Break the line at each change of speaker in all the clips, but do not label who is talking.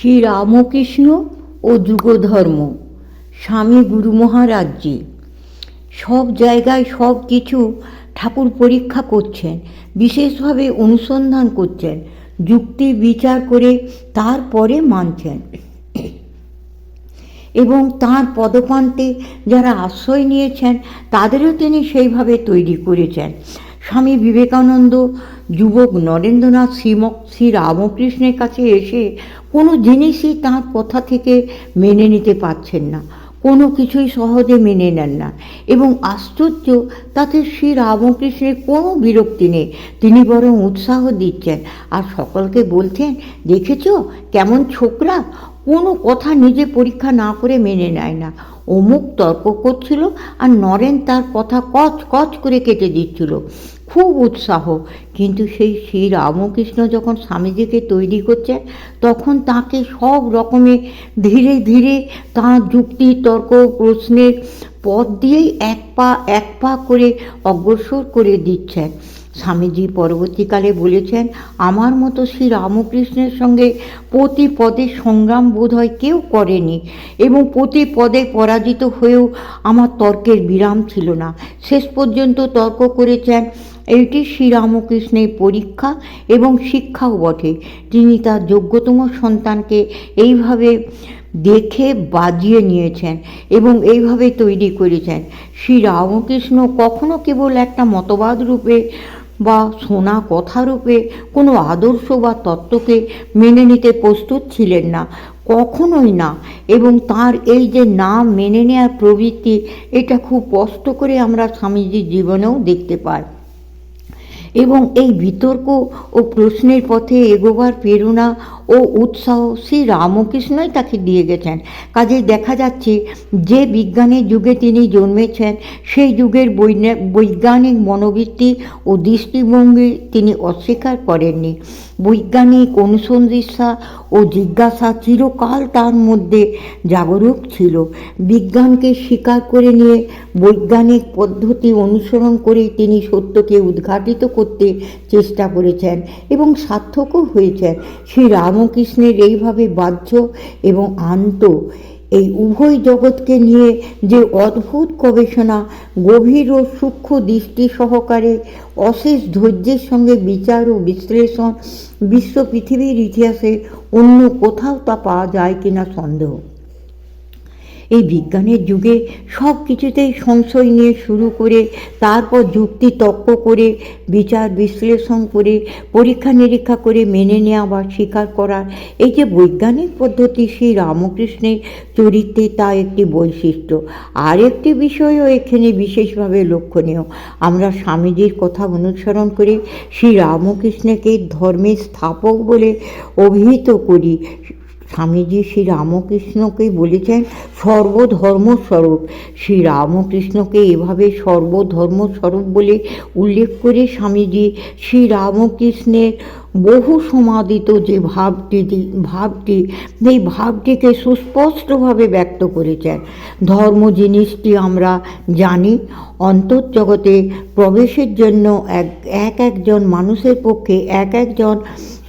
শ্রী রামকৃষ্ণ ও যুগধর্ম স্বামী গুরু মহারাজজি। সব জায়গায় সব কিছু ঠাকুর পরীক্ষা করছেন, বিশেষভাবে অনুসন্ধান করছেন, যুক্তি বিচার করে তারপরে মানছেন। এবং তার পদপান্তে যারা আশ্রয় নিয়েছেন, তাদেরও তিনি সেইভাবে তৈরি করেছেন। স্বামী বিবেকানন্দ যুবক নরেন্দ্রনাথ শ্রীমক শ্রী রামকৃষ্ণের কাছে এসে কোনো জিনিসই তার কথা থেকে মেনে নিতে পারছেন না। কোনো কিছুই সহজে মেনে নেন না। এবং আশ্চর্য, তাতে শ্রী রামকৃষ্ণের কোনো বিরক্তি নেই। তিনি বরং উৎসাহ দিচ্ছেন। আর সকলকে বলছেন, দেখেছ কেমন ছোকরা? কোনো কথা নিজে পরীক্ষা না করে মেনে নেয় না। অমুক তর্ক করছিল আর নরেন তার কথা কচ কচ করে কেটে দিচ্ছিল। খুব উৎসাহ। কিন্তু সেই শ্রী রামকৃষ্ণ যখন স্বামীজিকে তৈরি করছেন তখন তাকে সব রকমে ধীরে ধীরে তাঁর যুক্তি, তর্ক, প্রশ্নের পথ দিয়েই এক পা এক পা করে অগ্রসর করে দিচ্ছেন স্বামীজি পরবর্তীকালে বলেছেন, আমার মতো শ্রী রামকৃষ্ণের সঙ্গে প্রতি পদে সংগ্রাম বোধ হয় কেউ করেনি এবং প্রতি পদে পরাজিত হয়েও আমার তর্কের বিরাম ছিল না। শেষ পর্যন্ত তর্ক করেছেন এইটি শ্রীরামকৃষ্ণের পরীক্ষা এবং শিক্ষাও বটে। তিনি তার যোগ্যতম সন্তানকে এইভাবে দেখে বাজিয়ে নিয়েছেন এবং এইভাবে তৈরি করেছেন। শ্রী রামকৃষ্ণ কখনো কেবল একটা মতবাদ রূপে বা শোনা কথা রূপে কোনো আদর্শ বা তত্ত্বকে মেনে নিতে প্রস্তুত ছিলেন না, কখনোই না। এবং তার এই যে না মেনে নেওয়ার প্রবৃত্তি, এটা খুব স্পষ্ট করে আমরা স্বামীজির জীবনেও দেখতে পাই। এবং এই বিতর্ক ও প্রশ্নের পথে এগোবার প্রেরণা ও উৎসাহ শ্রী রামকৃষ্ণই তাকে দিয়ে গেছেন। কাজেই দেখা যাচ্ছে যে বিজ্ঞানের যুগে তিনি জন্মেছেন, সেই যুগের বৈজ্ঞা- বৈজ্ঞানিক মনোবৃত্তি ও দৃষ্টিভঙ্গি তিনি অস্বীকার করেননি। বৈজ্ঞানিক অনুসন্ধিৎসা ও জিজ্ঞাসা চিরকাল তার মধ্যে জাগরুক ছিল। বিজ্ঞানকে স্বীকার করে নিয়ে বৈজ্ঞানিক পদ্ধতি অনুসরণ করে তিনি সত্যকে উদ্ঘাটিত করতে চেষ্টা করেছেন এবং সার্থকও হয়েছেন। শ্রী রামকৃষ্ণের এইভাবে বাহ্য এবং আন্ত এই উভয় জগৎকে নিয়ে যে অদ্ভুত গবেষণা, গভীর ও সূক্ষ্ম দৃষ্টি সহকারে অশেষ ধৈর্যের সঙ্গে বিচার ও বিশ্লেষণ বিশ্ব পৃথিবীর ইতিহাসে অন্য কোথাও তা পাওয়া যায় কিনা সন্দেহ। এই বিজ্ঞানের যুগে সব কিছুতেই সংশয় নিয়ে শুরু করে, তারপর যুক্তি তর্ক করে, বিচার বিশ্লেষণ করে, পরীক্ষা নিরীক্ষা করে মেনে নেওয়া বা স্বীকার করার এই যে বৈজ্ঞানিক পদ্ধতি শ্রী রামকৃষ্ণের চরিত্রে তা একটি বৈশিষ্ট্য। আর একটি বিষয়ও এখানে বিশেষভাবে লক্ষণীয়। আমরা স্বামীজির কথা অনুসরণ করে শ্রী রামকৃষ্ণকে ধর্মের স্থাপক বলে অভিহিত করি। স্বামীজি শ্রী রামকৃষ্ণকে বলেছেন সর্বধর্মস্বরূপ। শ্রী রামকৃষ্ণকে এভাবে সর্বধর্মস্বরূপ বলে উল্লেখ করে স্বামীজি শ্রী রামকৃষ্ণের বহু সমাদিত যে ভাবটি ভাবটি, এই ভাবটিকে সুস্পষ্টভাবে ব্যক্ত করেছেন। ধর্ম জিনিসটি আমরা জানি, অন্তর্জগতে প্রবেশের জন্য এক এক একজন মানুষের পক্ষে এক একজন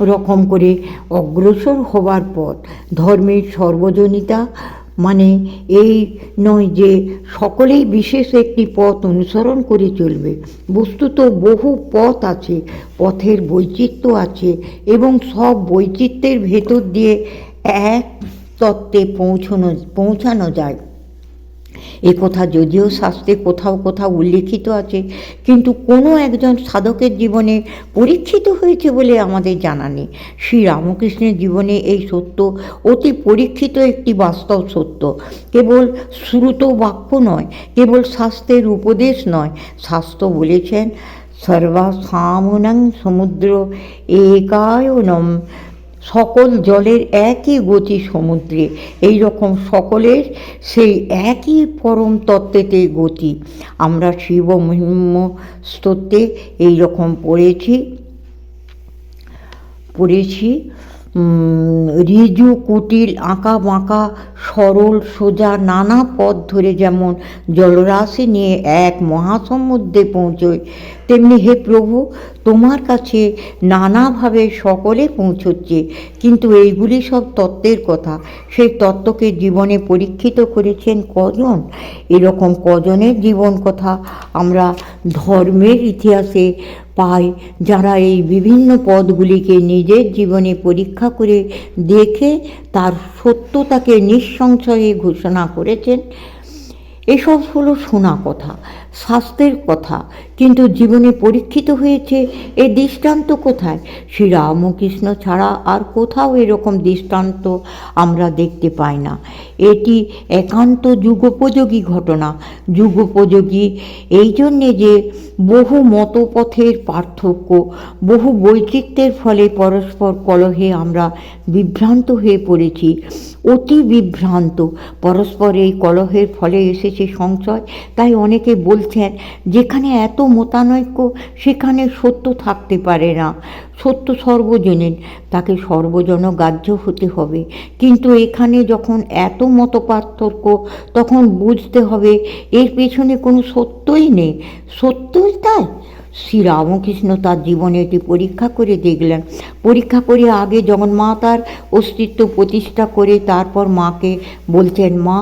রকম করে অগ্রসর হবার পথ। ধর্মের সর্বজনিতা মানে এই নয় যে সকলেই বিশেষ একটি পথ অনুসরণ করে চলবে। বস্তুত বহু পথ আছে, পথের বৈচিত্র্য আছে এবং সব বৈচিত্র্যের ভেতর দিয়ে এক তত্ত্বে পৌঁছানো পৌঁছানো যায়। এ কথা যদিও শাস্ত্রে কোথাও কোথাও উল্লেখিত আছে, কিন্তু কোনো একজন সাধকের জীবনে পরীক্ষিত হয়েছে বলে আমাদের জানা নেই। শ্রী রামকৃষ্ণের জীবনে এই সত্য অতি পরীক্ষিত একটি বাস্তব সত্য। কেবল শ্রুত বাক্য নয়, কেবল শাস্ত্রের উপদেশ নয়। শাস্ত্র বলেছেন, সর্বাসামনাং সমুদ্র একায়নম সকল জলের একই গতি সমুদ্রে এই রকম সকলের সেই একই পরম তত্ত্বেতে গতি। আমরা শিব মহিম স্তোত্রে এই রকম পড়েছি পড়েছি ঋজু কুটিল, আঁকা বাঁকা, সরল, সোজা, নানা পথ ধরে যেমন জলরাশি নিয়ে এক মহাসমুদ্রে পৌঁছয় তেমনি হে প্রভু, তোমার কাছে নানাভাবে সকলে পৌঁছচ্ছে। কিন্তু এইগুলি সব তত্ত্বের কথা। সেই তত্ত্বকে জীবনে পরীক্ষিত করেছেন কজন? এরকম কজনের জীবন কথা আমরা ধর্মের ইতিহাসে পাই, যারা এই বিভিন্ন পদগুলিকে নিজের জীবনে পরীক্ষা করে দেখে তার সত্যতাকে নিঃসংশয়ে ঘোষণা করেছেন। এসব হলো শোনা কথা। শাস্ত্রের কথা। কিন্তু জীবনে পরীক্ষিত হয়েছে, এ দৃষ্টান্ত কোথায়? শ্রী রামকৃষ্ণ ছাড়া আর কোথাও এরকম দৃষ্টান্ত আমরা দেখতে পাই না। এটি একান্ত যুগোপযোগী ঘটনা। যুগোপযোগী এই জন্যে যে বহু মতপথের পার্থক্য, বহু বৈচিত্র্যের ফলে পরস্পর কলহে আমরা বিভ্রান্ত হয়ে পড়েছি। অতি বিভ্রান্ত। পরস্পর এই কলহের ফলে এসেছে সংশয়, তাই অনেকে বলছেন, যেখানে এত মতানৈক্য, সেখানে সত্য থাকতে পারে না। সত্য সর্বজনীন, তাকে সর্বজনগ্রাহ্য হতে হবে। কিন্তু এখানে যখন এত মত পার্থক্য তখন বুঝতে হবে, এর পেছনে কোনো সত্যই নেই। সত্যই তাই? শ্রী রামকৃষ্ণ তার জীবনে এটি পরীক্ষা করে দেখলেন। পরীক্ষা করে আগে যখন মা তার অস্তিত্ব প্রতিষ্ঠা করে তারপর মাকে বলছেন, মা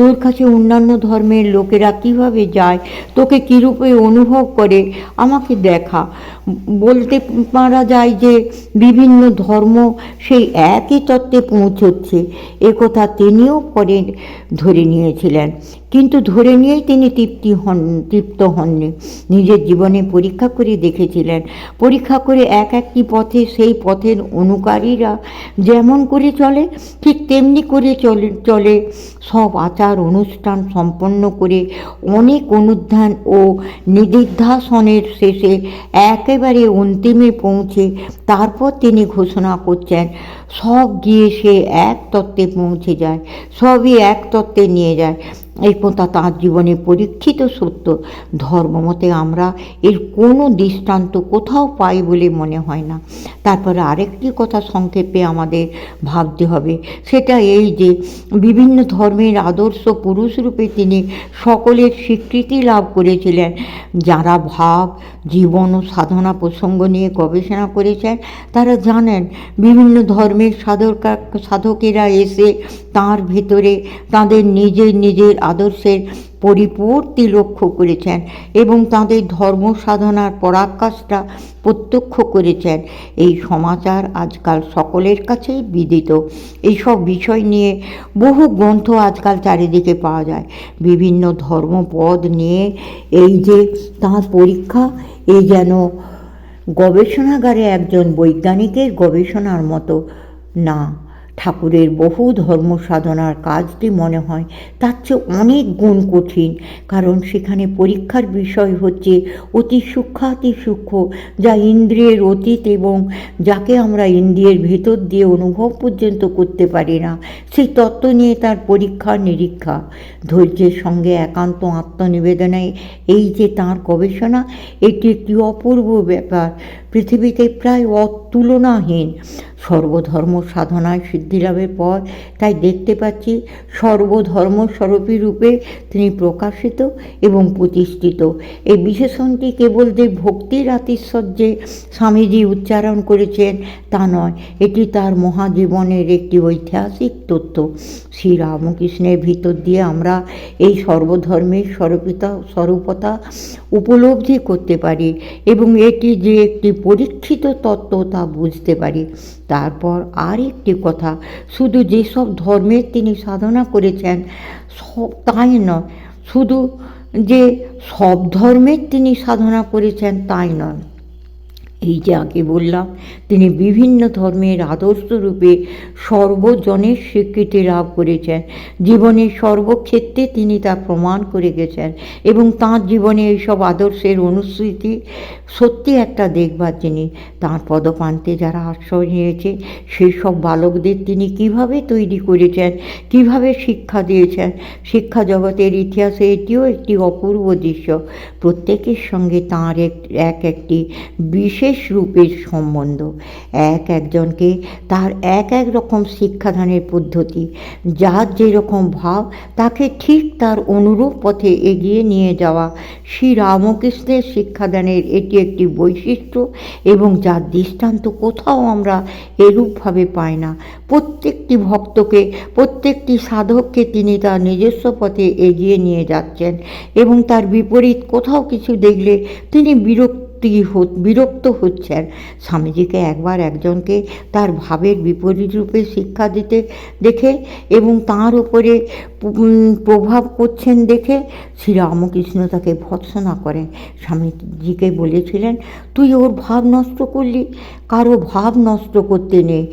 তোর কাছে অন্যান্য ধর্মের লোকেরা কীভাবে যায়? তোকে কীরূপে অনুভব করে? আমাকে দেখা। বলতে পারা যায় যে বিভিন্ন ধর্ম সেই একই তত্ত্বে পৌঁছচ্ছে একথা তিনিও পরে ধরে নিয়েছিলেন। কিন্তু ধরে নিয়েই তিনি তৃপ্তি হন, তৃপ্ত হননি। নিজের জীবনে পরীক্ষা করে দেখেছিলেন। পরীক্ষা করে এক একটি পথে, সেই পথের অনুকারীরা যেমন করে চলে, ঠিক তেমনি করে চলে চলে। সব আচার অনুষ্ঠান সম্পন্ন করে অনেক অনুধান ও নিদিধ্যাসনের শেষে একেবারে অন্তিমে পৌঁছে তারপর তিনি ঘোষণা করছেন, সব গিয়ে সে এক তত্ত্বে পৌঁছে যায়, সবই এক তত্ত্বে নিয়ে যায়। এই কথা তাঁর জীবনে পরীক্ষিত সত্য। ধর্মমতে আমরা এর কোনো দৃষ্টান্ত কোথাও পাই বলে মনে হয় না। তারপরে আরেকটি কথা সংক্ষেপে আমাদের ভাবতে হবে। সেটা এই যে, বিভিন্ন ধর্মের আদর্শ পুরুষরূপে তিনি সকলের স্বীকৃতি লাভ করেছিলেন। যারা ভাব, জীবন ও সাধনা প্রসঙ্গ নিয়ে গবেষণা করেছেন, তারা জানেন বিভিন্ন ধর্মের সাধকা, সাধকেরা এসে তার ভেতরে তাদের নিজের নিজের আদর্শের পরিপূর্তি লক্ষ্য করেছেন এবং তাদের ধর্ম সাধনার পরাকাশটা প্রত্যক্ষ করেছেন। এই সমাচার আজকাল সকলের কাছেই বিদিত। এইসব বিষয় নিয়ে বহু গ্রন্থ আজকাল চারিদিকে পাওয়া যায়। বিভিন্ন ধর্মপদ নিয়ে এই যে তাঁর পরীক্ষা এই যেন গবেষণাগারে একজন বৈজ্ঞানিকের গবেষণার মতো না। ঠাকুরের বহু ধর্ম সাধনার কাজটি মনে হয়, তার চেয়ে অনেক গুণ কঠিন। কারণ সেখানে পরীক্ষার বিষয় হচ্ছে অতি সূক্ষ্মাতি সূক্ষ্ম, যা ইন্দ্রিয়ের অতীত এবং যাকে আমরা ইন্দ্রিয়ের ভেতর দিয়ে অনুভব পর্যন্ত করতে পারি না, সেই তত্ত্ব নিয়ে তার পরীক্ষা নিরীক্ষা। ধৈর্যের সঙ্গে একান্ত আত্মনিবেদনায় এই যে তাঁর গবেষণা, এটি একটি অপূর্ব ব্যাপার। পৃথিবীতে প্রায় অতুলনাহীন। সর্বধর্ম সাধনায় সিদ্ধিলাভের পর তাই দেখতে পাচ্ছি সর্বধর্ম স্বরূপী রূপে তিনি প্রকাশিত এবং প্রতিষ্ঠিত। এই বিশেষণটি কেবল যে ভক্তির আতিশ্বর্যে স্বামীজি উচ্চারণ করেছেন তা নয়, এটি তার মহাজীবনের একটি ঐতিহাসিক তথ্য শ্রী রামকৃষ্ণের ভিতর দিয়ে আমরা এই সর্বধর্মের স্বরূপিতা, স্বরূপতা উপলব্ধি করতে পারি এবং এটি যে একটি পরীক্ষিত তত্ত্ব তা বুঝতে পারি। তারপর আর একটি কথা, শুধু যেসব ধর্মের তিনি সাধনা করেছেন, সব তাই নয়। শুধু যে সব ধর্মের তিনি সাধনা করেছেন তাই নয়। এই যে আগে বললাম, তিনি বিভিন্ন ধর্মের আদর্শ রূপে সর্বজনের স্বীকৃতি লাভ করেছেন। জীবনের সর্বক্ষেত্রে তিনি তা প্রমাণ করে গেছেন এবং তাঁর জীবনে এইসব আদর্শের অনুস্মৃতি সত্যি একটা দেখবার জিনিস। তাঁর পদপান্তে যারা আশ্রয় নিয়েছে সেই সব বালকদের তিনি কীভাবে তৈরি করেছেন, কীভাবে শিক্ষা দিয়েছেন? শিক্ষা জগতের ইতিহাসে এটিও একটি অপূর্ব দৃশ্য। প্রত্যেকের সঙ্গে তাঁর এক, একটি বিশেষ বিশেষ রূপের সম্বন্ধ। এক একজনকে তার এক এক রকম শিক্ষাদানের পদ্ধতি, যার যেরকম ভাব, তাকে ঠিক তার অনুরূপ পথে এগিয়ে নিয়ে যাওয়া। শ্রী রামকৃষ্ণের শিক্ষাদানের এটি একটি বৈশিষ্ট্য এবং যার দৃষ্টান্ত কোথাও আমরা এরূপভাবে পাই না। প্রত্যেকটি ভক্তকে, প্রত্যেকটি সাধককে তিনি তার নিজস্ব পথে এগিয়ে নিয়ে যাচ্ছেন এবং তার বিপরীত কোথাও কিছু দেখলে তিনি বিরক্তি হ- বিরক্ত হচ্ছেন স্বামীজিকে একবার একজনকে তার ভাবের বিপরীত রূপে শিক্ষা দিতে দেখে এবং তার উপরে প্রভাব করছেন দেখে শ্রীরামকৃষ্ণ তাকে ভৎসনা করেন। স্বামীজিকে বলেছিলেন, তুই ওর ভাব নষ্ট করলি, কারও ভাব নষ্ট করতে নেই।